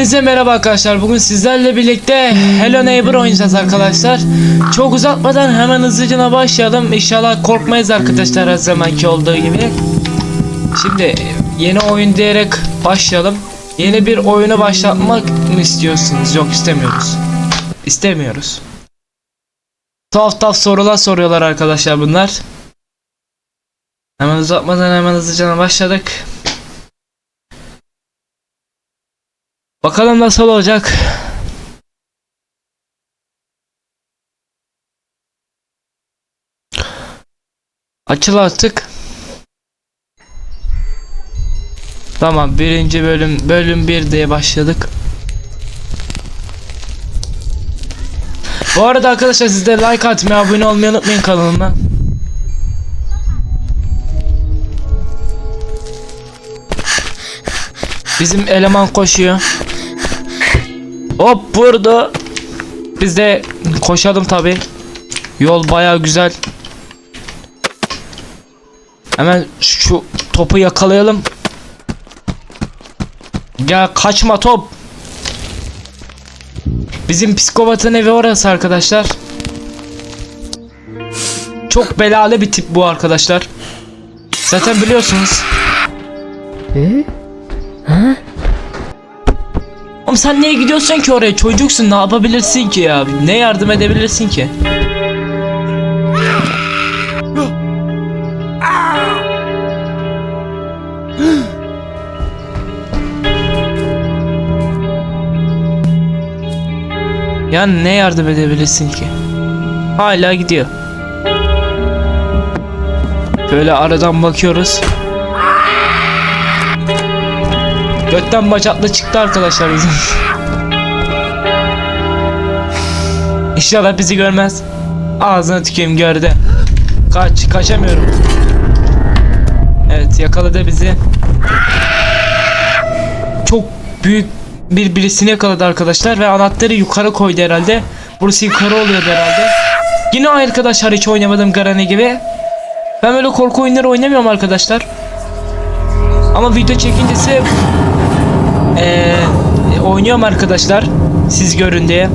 Hepinize merhaba arkadaşlar. Bugün sizlerle birlikte Hello Neighbor oynayacağız arkadaşlar. Çok uzatmadan hemen hızlıca başlayalım. İnşallah korkmayız arkadaşlar her zamanki olduğu gibi. Şimdi yeni oyun diyerek başlayalım. Yeni bir oyunu başlatmak mı istiyorsunuz? Yok istemiyoruz. İstemiyoruz. Tuhaf tuhaf sorular soruyorlar arkadaşlar bunlar. Hemen uzatmadan hemen hızlıca başladık. Bakalım nasıl olacak. Açıl artık. Tamam birinci bölüm bölüm 1 diye başladık. Bu arada arkadaşlar siz de like atmayı abone olmayı unutmayın kanalıma. Bizim eleman koşuyor. Hop burada. Biz de koşalım tabi. Yol baya güzel. Hemen şu topu yakalayalım. Ya kaçma top. Bizim psikopatın evi orası arkadaşlar. Çok belalı bir tip bu arkadaşlar. Zaten biliyorsunuz. Oğlum sen niye gidiyorsun ki oraya? Çocuksun ne yapabilirsin ki ya? Ne yardım edebilirsin ki? Ya ne yardım edebilirsin ki? Hala gidiyor. Böyle aradan bakıyoruz. Götten bacaklı çıktı arkadaşlar bizim. İnşallah bizi görmez. Ağzına tükeyim gördü. Kaç, kaçamıyorum. Evet yakaladı bizi. Çok büyük bir birisini yakaladı arkadaşlar ve anahtarı yukarı koydu herhalde. Burası yukarı oluyordu herhalde. Yine arkadaşlar hiç oynamadım Garani gibi. Ben böyle korku oyunları oynamıyorum arkadaşlar. Ama video çekincesi ee, oynuyorum arkadaşlar. Siz görün diye.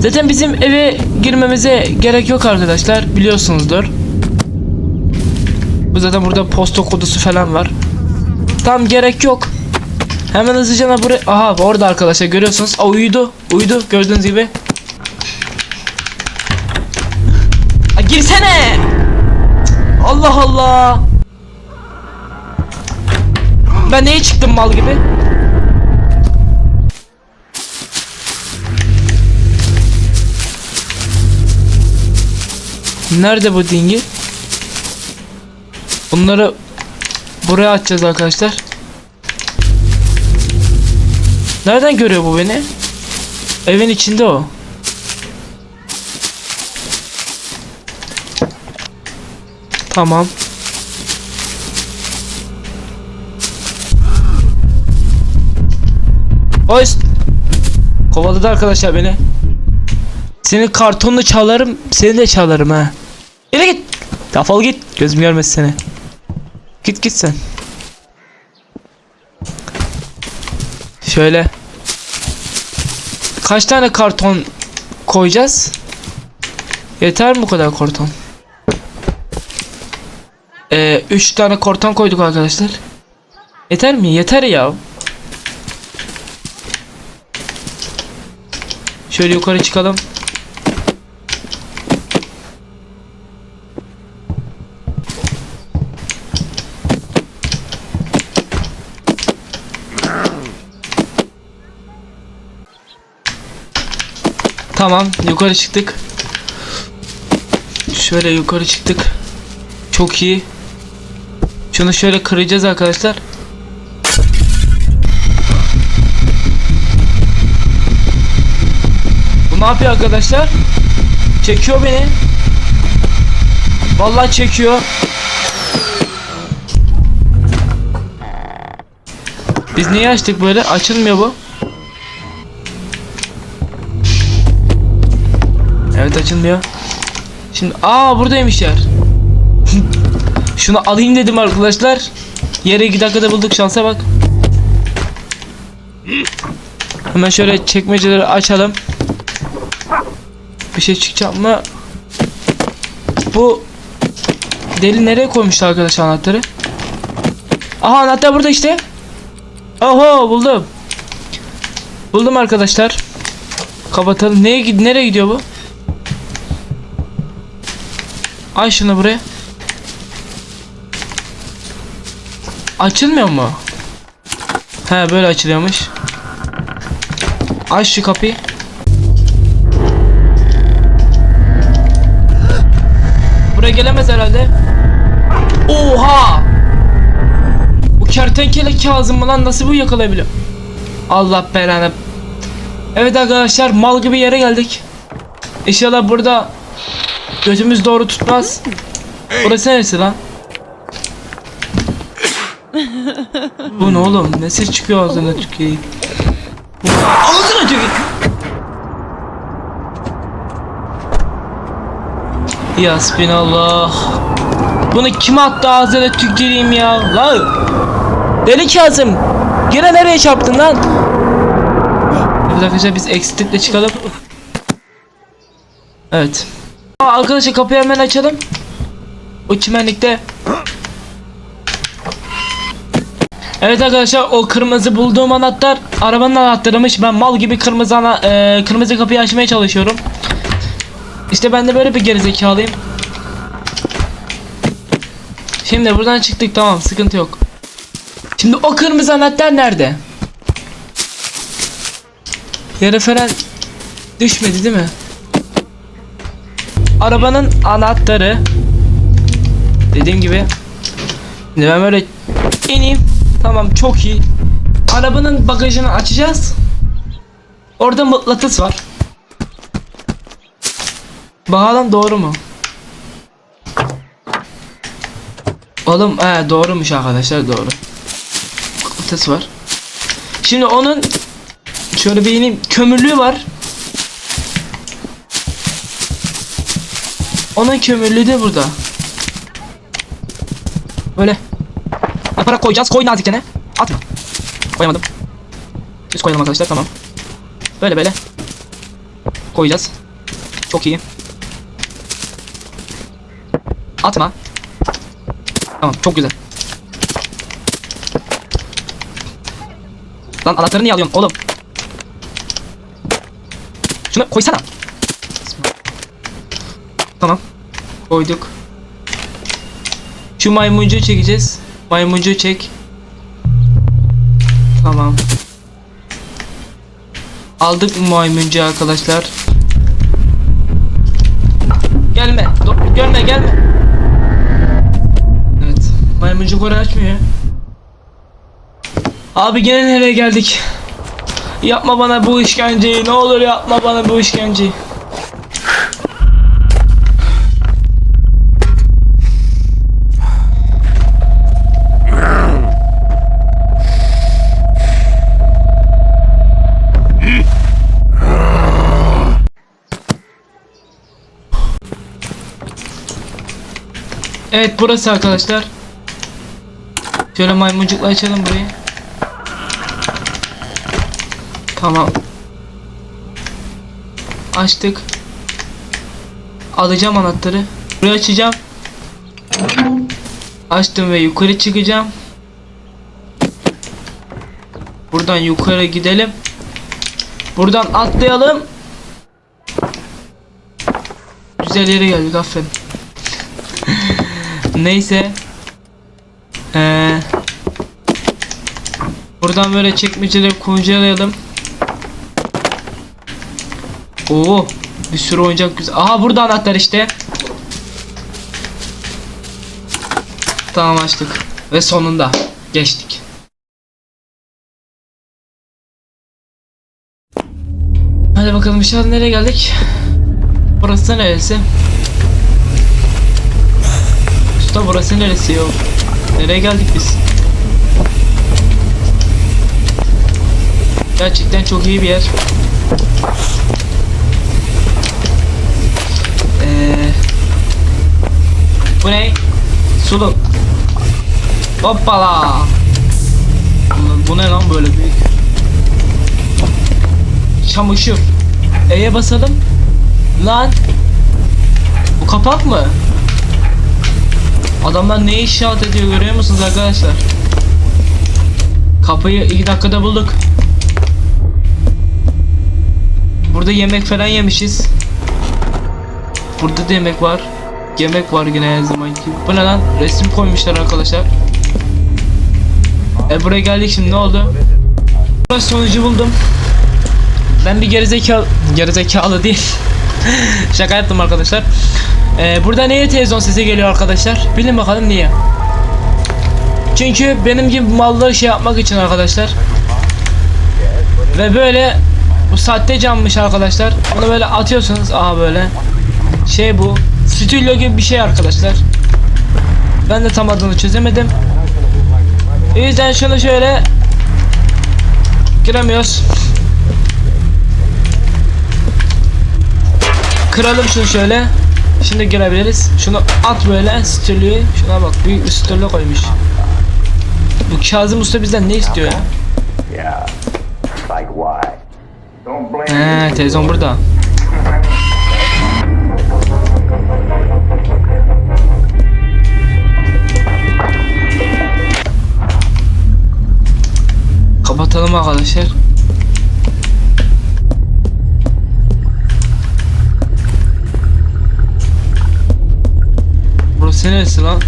Zaten bizim eve girmemize gerek yok arkadaşlar. Biliyorsunuzdur. Bu zaten burada posta kodusu falan var. Tam gerek yok. Hemen hızlıca buraya... Aha orada arkadaşlar görüyorsunuz. Aa, uyudu. Uyudu gördüğünüz gibi. Aa, girsene. Allah Allah. Ben neye çıktım mal gibi? Nerede bu dingi? Bunları buraya atacağız arkadaşlar. Nereden görüyor bu beni? Evin içinde o. Tamam. Oy. Kovaladı arkadaşlar beni. Senin kartonunu çalarım, seni de çalarım ha. Yürü git. Defol git. Gözüm görmesin seni. Git git sen. Şöyle. Kaç tane karton koyacağız? Yeter mi bu kadar karton? Ee, 3 tane karton koyduk arkadaşlar. Yeter mi? Yeter ya. Şöyle yukarı çıkalım. Tamam, yukarı çıktık. Şöyle yukarı çıktık. Çok iyi. Şunu şöyle kıracağız arkadaşlar. Ne yapıyor arkadaşlar? Çekiyor beni. Vallahi çekiyor. Biz niye açtık böyle? Açılmıyor bu. Evet açılmıyor. Şimdi aa buradaymış yer. Şunu alayım dedim arkadaşlar. Yere 2 dakikada bulduk şansa bak. Hemen şöyle çekmeceleri açalım. Bir şey çıkacak mı? Bu deli nereye koymuştu arkadaş anahtarı? Aha anahtar burada işte. Oho buldum. Buldum arkadaşlar. Kapatalım. Neye gid nereye gidiyor bu? Ay şunu buraya. Açılmıyor mu? He böyle açılıyormuş. Aç şu kapıyı. Buraya gelemez herhalde. Oha! Bu kertenkele Kazım lan nasıl bu yakalayabiliyor? Allah belanı. Evet arkadaşlar mal gibi yere geldik. İnşallah burada gözümüz doğru tutmaz. Burası neresi lan? Bu ne oğlum? Ne ses çıkıyor ağzına tüküreyim. Bu- Ağzına tüküreyim. Yasbinallah. Bunu kim attı ağzına tüküreyim ya? Lan! Deli Kazım! Yine nereye çarptın lan? Evet arkadaşlar biz eksitle çıkalım. Evet. Arkadaşlar kapıyı hemen açalım. O çimenlikte. Evet arkadaşlar o kırmızı bulduğum anahtar arabanın anahtarıymış. Ben mal gibi kırmızı ana e, kırmızı kapıyı açmaya çalışıyorum. İşte ben de böyle bir gerizekalıyım. Şimdi buradan çıktık tamam sıkıntı yok. Şimdi o kırmızı anahtar nerede? Yere falan düşmedi değil mi? Arabanın anahtarı Dediğim gibi Şimdi ben böyle ineyim Tamam çok iyi Arabanın bagajını açacağız Orada mıknatıs var Bakalım doğru mu? Oğlum he doğrumuş arkadaşlar doğru Mıknatıs var Şimdi onun Şöyle bir ineyim kömürlüğü var Onun kömürlüğü de burada. Böyle. Yaparak koyacağız. Koy nazikene. Atma. Koyamadım. Düz koyalım arkadaşlar tamam. Böyle böyle. Koyacağız. Çok iyi. Atma. Tamam çok güzel. Lan anahtarı niye alıyorsun oğlum? Şunu koysana. Tamam. Koyduk. Şu maymuncuğu çekeceğiz. Maymuncuğu çek. Tamam. Aldık maymuncuğu arkadaşlar? Gelme. Do- görme gelme. Maymuncuk orayı açmıyor. Abi gene nereye geldik? Yapma bana bu işkenceyi. Ne olur yapma bana bu işkenceyi. Evet burası arkadaşlar. Şöyle maymuncukla açalım burayı. Tamam. Açtık. Alacağım anahtarı. Burayı açacağım. Açtım ve yukarı çıkacağım. Buradan yukarı gidelim. Buradan atlayalım. Güzel yere geldik aferin. Neyse. Ee, buradan böyle çekmeceleri kuncalayalım. Oo, bir sürü oyuncak güzel. Aha burada anahtar işte. Tamam açtık. Ve sonunda geçtik. Hadi bakalım şu nereye geldik? Burası neresi? Usta burası neresi yok? Nereye geldik biz? Gerçekten çok iyi bir yer. Ee, bu ne? Sulu. Hoppala. Bu, ne lan böyle büyük? çamaşır. E'ye basalım. Lan. Bu kapak mı? Adamlar ne işaret ediyor görüyor musunuz arkadaşlar? Kapıyı 2 dakikada bulduk. Burada yemek falan yemişiz. Burada da yemek var. Yemek var yine her zamanki. Bu ne lan? Resim koymuşlar arkadaşlar. E buraya geldik şimdi ne oldu? Ben sonucu buldum. Ben bir gerizekalı gerizekalı değil. Şaka yaptım arkadaşlar. Ee, burada niye televizyon sesi geliyor arkadaşlar? Bilin bakalım niye. Çünkü benim gibi malları şey yapmak için arkadaşlar. Ve böyle bu sahte cammış arkadaşlar. Bunu böyle atıyorsunuz. Aha böyle. Şey bu. Stüdyo gibi bir şey arkadaşlar. Ben de tam adını çözemedim. O yüzden şunu şöyle giremiyoruz. Kıralım şunu şöyle. Şimdi girebiliriz. Şunu at böyle stüdyoyu. Şuna bak büyük bir stüdyo koymuş. Bu Kazım Usta bizden ne istiyor ya? Yeah. Like why? He televizyon burada. Kapatalım arkadaşlar. Burası neresi lan?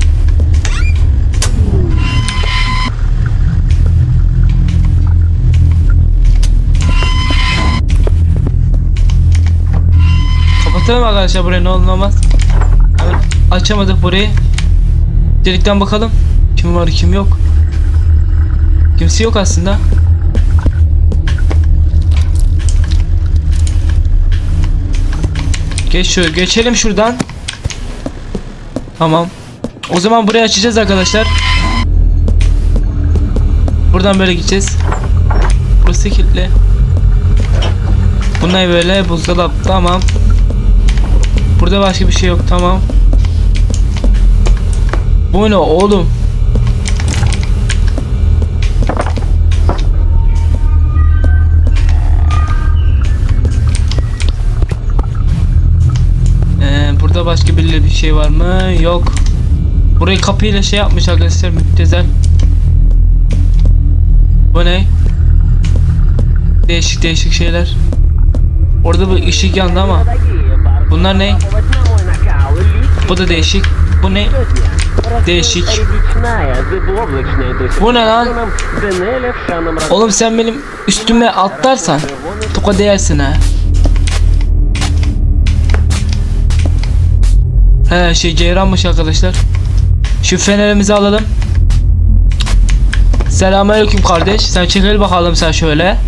Kapatalım arkadaşlar burayı ne olur olmaz. Açamadık burayı. Delikten bakalım. Kim var kim yok. Kimse yok aslında. Geç şu geçelim şuradan. Tamam. O zaman burayı açacağız arkadaşlar. Buradan böyle gideceğiz. Burası kilitli. Bu ne böyle? Buzdolap. Tamam. Burada başka bir şey yok. Tamam. Bu ne oğlum? Ee, burada başka bir şey var mı? Yok. Burayı kapıyla şey yapmış arkadaşlar müptezel. Bu ne? Değişik değişik şeyler. Orada bir ışık yandı ama. Bunlar ne? Bu da değişik. Bu ne? Değişik. Bu ne lan? Oğlum sen benim üstüme atlarsan toka değersin ha. He şey ceyranmış arkadaşlar. Şu fenerimizi alalım. Selamünaleyküm kardeş. Sen çekil bakalım sen şöyle.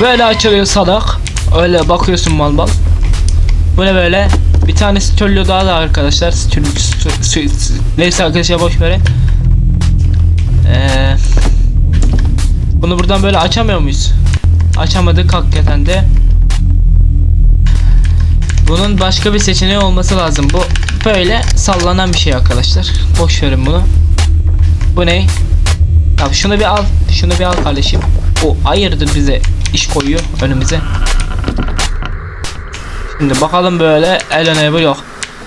Böyle açılıyor salak. Öyle bakıyorsun mal mal. Bu ne böyle? Bir tane stüdyo daha da arkadaşlar. Stü- stü- neyse arkadaşlar boş verin. Ee, bunu buradan böyle açamıyor muyuz? Açamadık hakikaten de. Bunun başka bir seçeneği olması lazım. Bu böyle sallanan bir şey arkadaşlar. Boş verin bunu. Bu ne? Tamam şunu bir al. Şunu bir al kardeşim. O hayırdır bize iş koyuyor önümüze. Şimdi bakalım böyle el öne bu yok.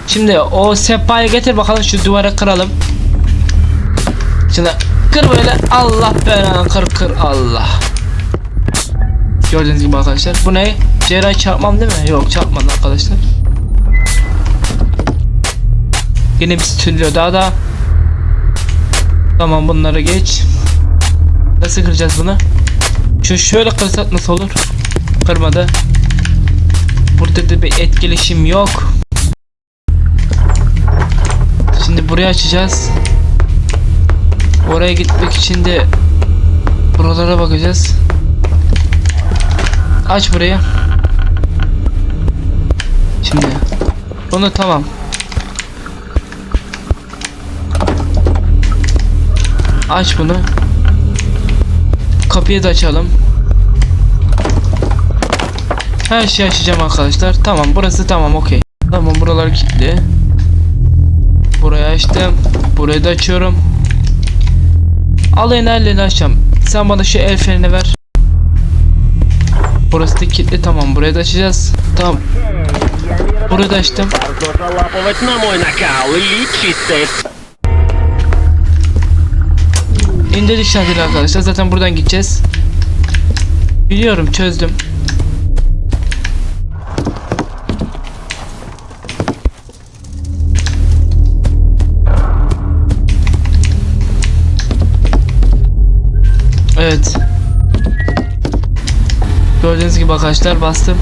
Şimdi o sehpayı getir bakalım şu duvara kıralım. Şimdi kır böyle Allah belanı kır kır Allah. Gördüğünüz gibi arkadaşlar. Bu ne? Cerrah çarpmam değil mi? Yok çarpmadı arkadaşlar. Yine bir stüdyo daha da. Tamam bunları geç. Nasıl kıracağız bunu? Şu şöyle kırsak nasıl olur? Kırmadı. Burada da bir etkileşim yok. Şimdi burayı açacağız. Oraya gitmek için de buralara bakacağız. Aç burayı. Şimdi bunu tamam. Aç bunu. Kapıyı da açalım. Her şeyi açacağım arkadaşlar. Tamam burası tamam okey. Tamam buralar kilitli. Burayı açtım. Burayı da açıyorum. Alayın ellerini açacağım. Sen bana şu el frenini ver. Burası da kilitli tamam burayı da açacağız. Tamam. Burayı da açtım. İndirdik şantili arkadaşlar. Zaten buradan gideceğiz. Biliyorum çözdüm. Evet. Gördüğünüz gibi arkadaşlar bastım.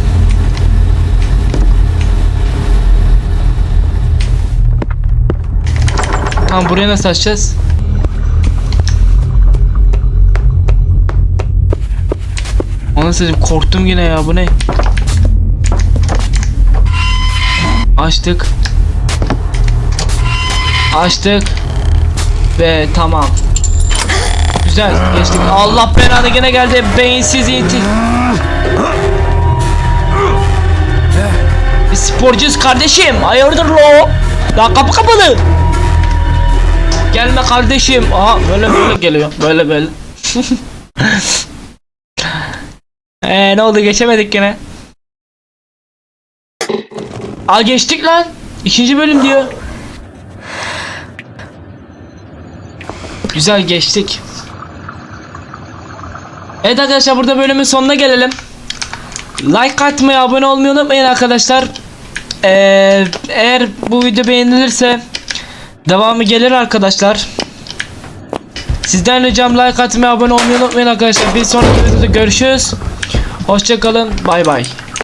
Tamam buraya nasıl açacağız? Onu söyleyeyim korktum yine ya bu ne? Açtık. Açtık. Ve tamam. Güzel geçtik. Allah belanı gene geldi beyinsiz yeti. Biz sporcuyuz kardeşim. Hayırdır lo? La kapı kapalı. Gelme kardeşim. Aha böyle böyle geliyor. Böyle böyle. Eee ne oldu geçemedik gene. Aa geçtik lan. İkinci bölüm diyor. Güzel geçtik. Evet arkadaşlar burada bölümün sonuna gelelim. Like atmayı, abone olmayı unutmayın arkadaşlar. Ee, eğer bu video beğenilirse devamı gelir arkadaşlar. Sizden ricam like atmayı, abone olmayı unutmayın arkadaşlar. Bir sonraki videoda görüşürüz. Hoşçakalın. Bay bay.